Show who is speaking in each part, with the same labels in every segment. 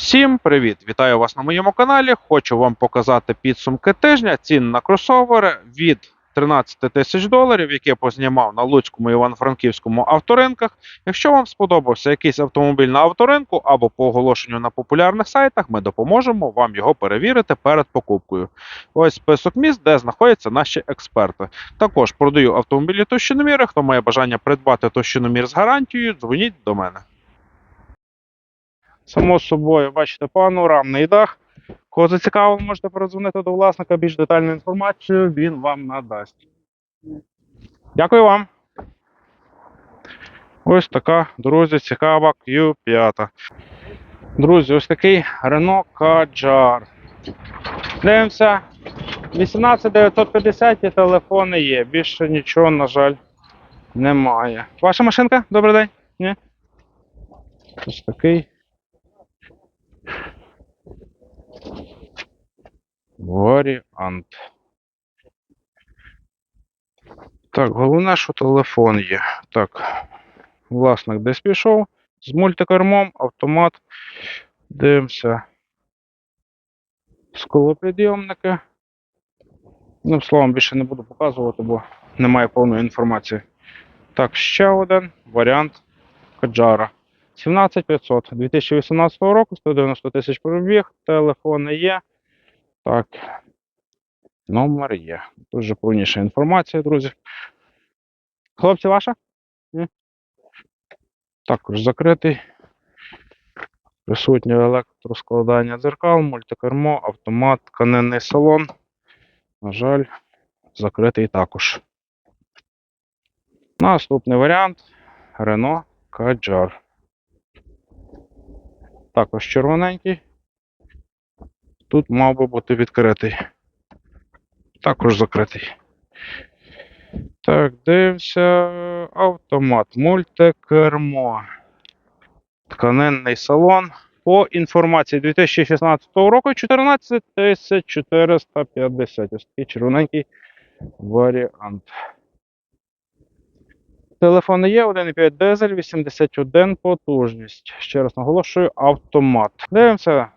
Speaker 1: Всім привіт! Вітаю вас на моєму каналі. Хочу вам показати підсумки тижня цін на кросовери від 13 тисяч доларів, які я познімав на Луцькому і Івано-Франківському авторинках. Якщо вам сподобався якийсь автомобіль на авторинку або по оголошенню на популярних сайтах, ми допоможемо вам його перевірити перед покупкою. Ось список міст, де знаходяться наші експерти. Також продаю автомобілі товщиноміри. Хто має бажання придбати товщиномір з гарантією, дзвоніть до мене. Само собою, бачите, панорамний дах. Кого зацікавило, можете передзвонити до власника, більш детальну інформацію він вам надасть. Дякую вам. Ось така, друзі, цікава Q5. Друзі, ось такий Renault Kadjar. Дивимося. 18950 і телефони є. Більше нічого, на жаль, немає. Ваша машинка? Добрий день? Ні? Ось такий. Варіант. Так, головне, що телефон є. Так, власник десь пішов. З мультикермом, автомат. Дивимося. Склопідйомники. Ну, словом, більше не буду показувати, бо немає повної інформації. Так, ще один варіант Каджара. 17500 2018 року, 190 тисяч пробіг, телефони є. Так. Номер є. Дуже повніша інформація, друзі. Хлопці, ваша? Ні? Також закритий. Присутнє електроскладання дзеркал, мультикермо, автомат, тканинний салон. На жаль, закритий також. Наступний варіант Renault Kadjar. Також червоненький. Тут мав би бути відкритий. Також закритий. Так, дивимося. Автомат, мультикермо. Тканинний салон. По інформації 2016 року 14 450. Ось такий червоненький варіант. Телефони є 1,5 дизель, 81 потужність. Ще раз наголошую, автомат. Дивимося.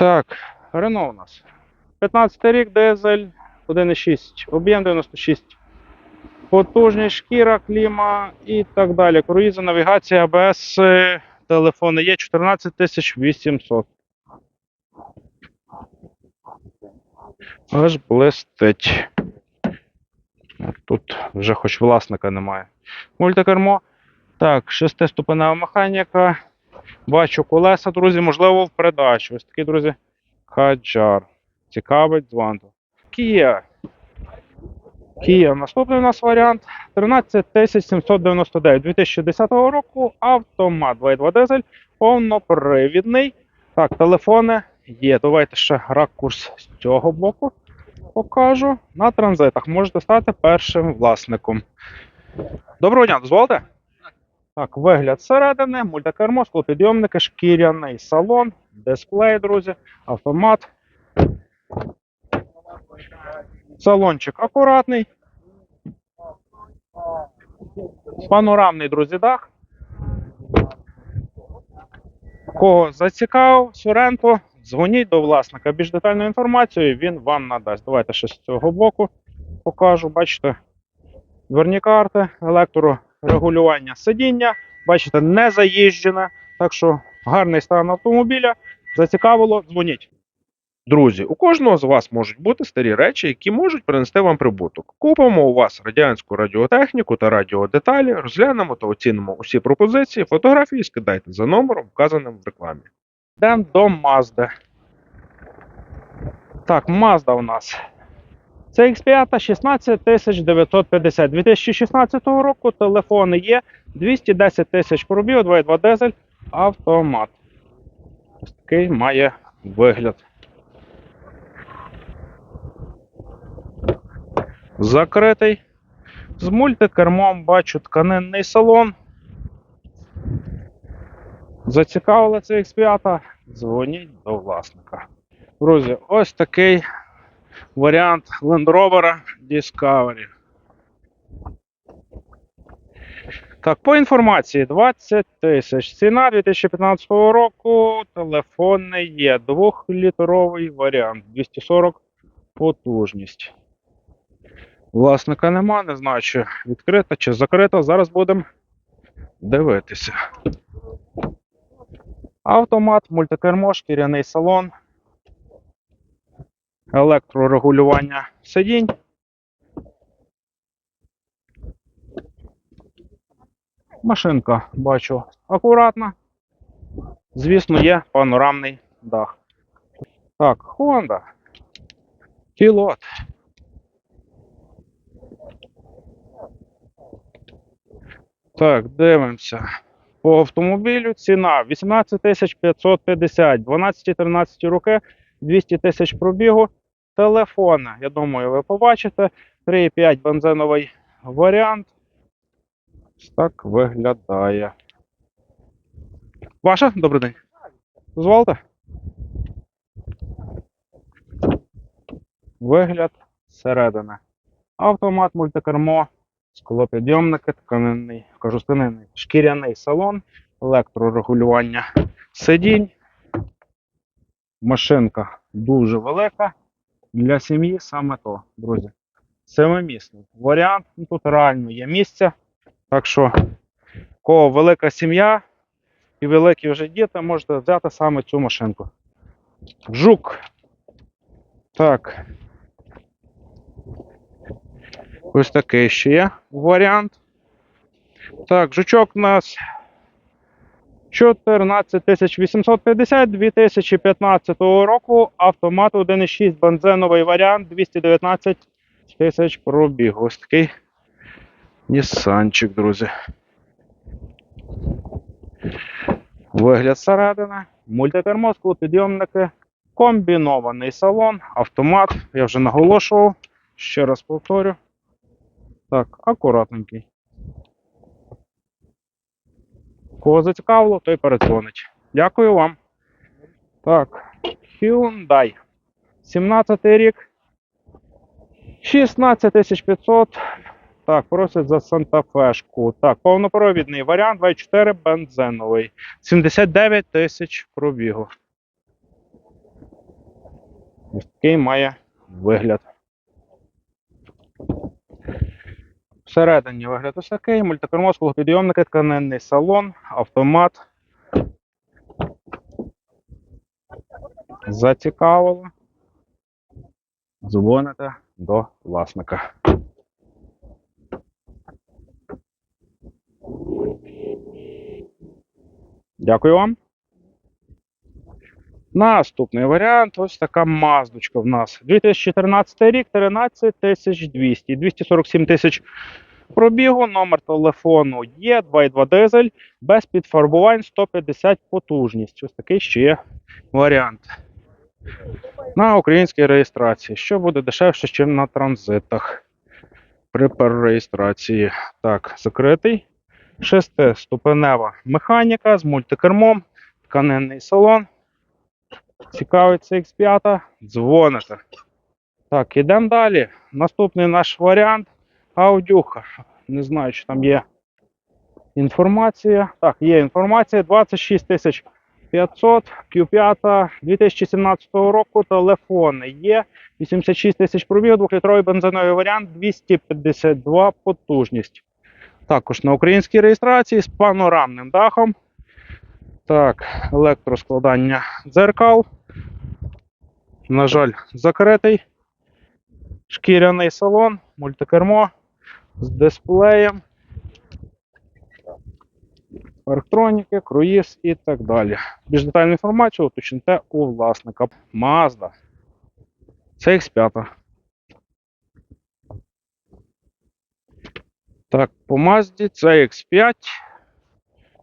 Speaker 1: Так, Рено у нас. 15 рік дизель, 1,6, об'єм 96. Потужність, шкіра, кліма і так далі. Круїза, навігація, АБС, е, телефони є 14800. Аж блистить. Тут вже хоч власника немає. Мультикермо. Так, шестиступенева механіка. Бачу колеса, друзі, можливо, в передачу. Ось такий, друзі, хаджар. Цікавить званту. Kia. Kia. Наступний у нас варіант 13799 2010 року. Автомат 2.2 дизель, повнопривідний. Так, телефони є. Давайте ще ракурс з цього боку покажу. На транзитах можете стати першим власником. Доброго дня, дозволите? Так, вигляд зсередини, мультикермо, склопідйомники, шкіряний салон, дисплей, друзі, автомат. Салончик акуратний. Панорамний, друзі, дах. Кого зацікавив Соренто, дзвоніть до власника. Більш детальну інформацію він вам надасть. Давайте ще з цього боку покажу. Бачите, дверні карти, електрорегулювання сидіння. Бачите, не заїжджене. Так що гарний стан автомобіля. Зацікавило, дзвоніть. Друзі, у кожного з вас можуть бути старі речі, які можуть принести вам прибуток. Купимо у вас радянську радіотехніку та радіодеталі, розглянемо та оцінимо усі пропозиції, фотографії скидайте за номером, вказаним в рекламі. Йдемо до Mazda. Так, Mazda у нас. Це X5 16950 2016 року. Телефони є 210 тисяч пробіг, 2.2 дизель, автомат. Ось такий має вигляд. Закритий. З мультикермом бачу тканинний салон. Зацікавили це X5, дзвоніть до власника. Друзі, ось такий варіант Land Rover Discovery. Так, по інформації 20 тисяч. Ціна 2015 року. Телефонний є. Двохлітровий варіант. 240 потужність. Власника нема, не знаю, чи відкрита, чи закрита. Зараз будемо дивитися. Автомат, мультикермо, шкіряний салон, електрорегулювання сидінь. Машинка, бачу, акуратна. Звісно, є панорамний дах. Так, Honda. Пілот. Так, дивимося. По автомобілю ціна 18 550, 12-13 роки, 200 тисяч пробігу. Телефони, я думаю, ви побачите. 3,5 бензиновий варіант. Ось так виглядає. Ваша? Добрий день. Дозволите? Вигляд зсередини. Автомат, мультикермо, склопідйомники, тканинний, кажу тканинний, шкіряний салон, електрорегулювання сидінь. Машинка дуже велика. Для сім'ї саме то, друзі. Семимісний варіант. Ну, Тут реально є місце. Так що, у кого велика сім'я і великі вже діти, можете взяти саме цю машинку. Жук. Так. Ось такий ще є варіант. Так, жучок у нас 14 850 2015 року. Автомат 1.6 бензиновий варіант 219 тисяч пробігу. Ось такий Нісанчик, друзі. Вигляд середини, мультитермо, підйомники, комбінований салон, автомат. Я вже наголошував. Ще раз повторю. Так, акуратненький. Кого зацікавило, той передзвонить. Дякую вам. Так, Hyundai. 17 рік. 16 500. Так, просять за Санта-Фешку. Так, повнопровідний варіант 24 бензиновий. 79 тисяч пробігу. Ось такий має вигляд. Всередині вигляд ось такий, мультикермо, склопідйомники, тканинний салон, автомат. Зацікавило. Дзвоните до власника. Дякую вам. Наступний варіант ось така маздочка в нас. 2014 рік, 13 200, 247 тисяч пробігу, номер телефону є, 2,2 дизель, без підфарбувань 150 потужність. Ось такий ще є варіант. На українській реєстрації, що буде дешевше, ніж на транзитах. При перереєстрації. Так, закритий. Шестиступенева механіка з мультикермом, тканинний салон. Цікавиться X5, дзвоните. Так, ідемо далі. Наступний наш варіант аудюха. Не знаю, чи там є інформація. Так, є інформація. 26 500 Q5 2017 року. Телефони є. 86 тисяч пробігу, 2-літровий бензиновий варіант, 252 потужність. Також на українській реєстрації з панорамним дахом. Так, електроскладання дзеркал. На жаль, закритий. Шкіряний салон, мультикермо з дисплеєм, електроніки, круїз і так далі. Більш детальну інформацію уточните у власника. Mazda. Це X5. Так, по Mazda це X5.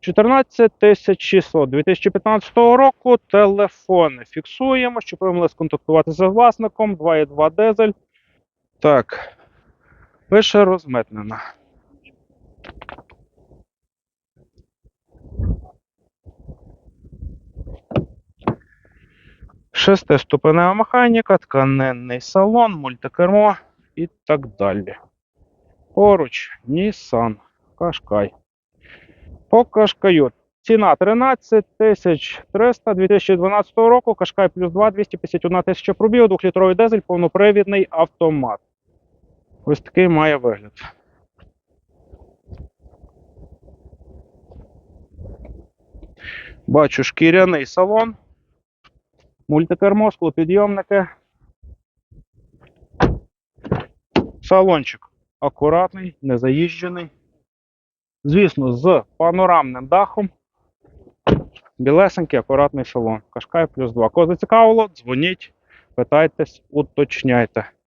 Speaker 1: 14600 2015 року. Телефони фіксуємо, щоб ви могли сконтактуватися з власником. 2,2 дизель. Так. Пише розмитнена. Шестиступенева механіка, тканинний салон, мультикермо і так далі. Поруч Nissan Qashqai. По Кашкаю. Ціна 13 300 2012 року. Кашкай плюс 2, 251 тисяча пробігу, 2-літровий дизель, повнопривідний автомат. Ось такий має вигляд. Бачу шкіряний салон, мультикермо, склопідйомники. Салончик акуратний, не заїжджений. Звісно, з панорамним дахом. Білесенький, акуратний салон. Кашкай плюс 2. Кого зацікавило, дзвоніть, питайтесь, уточняйте.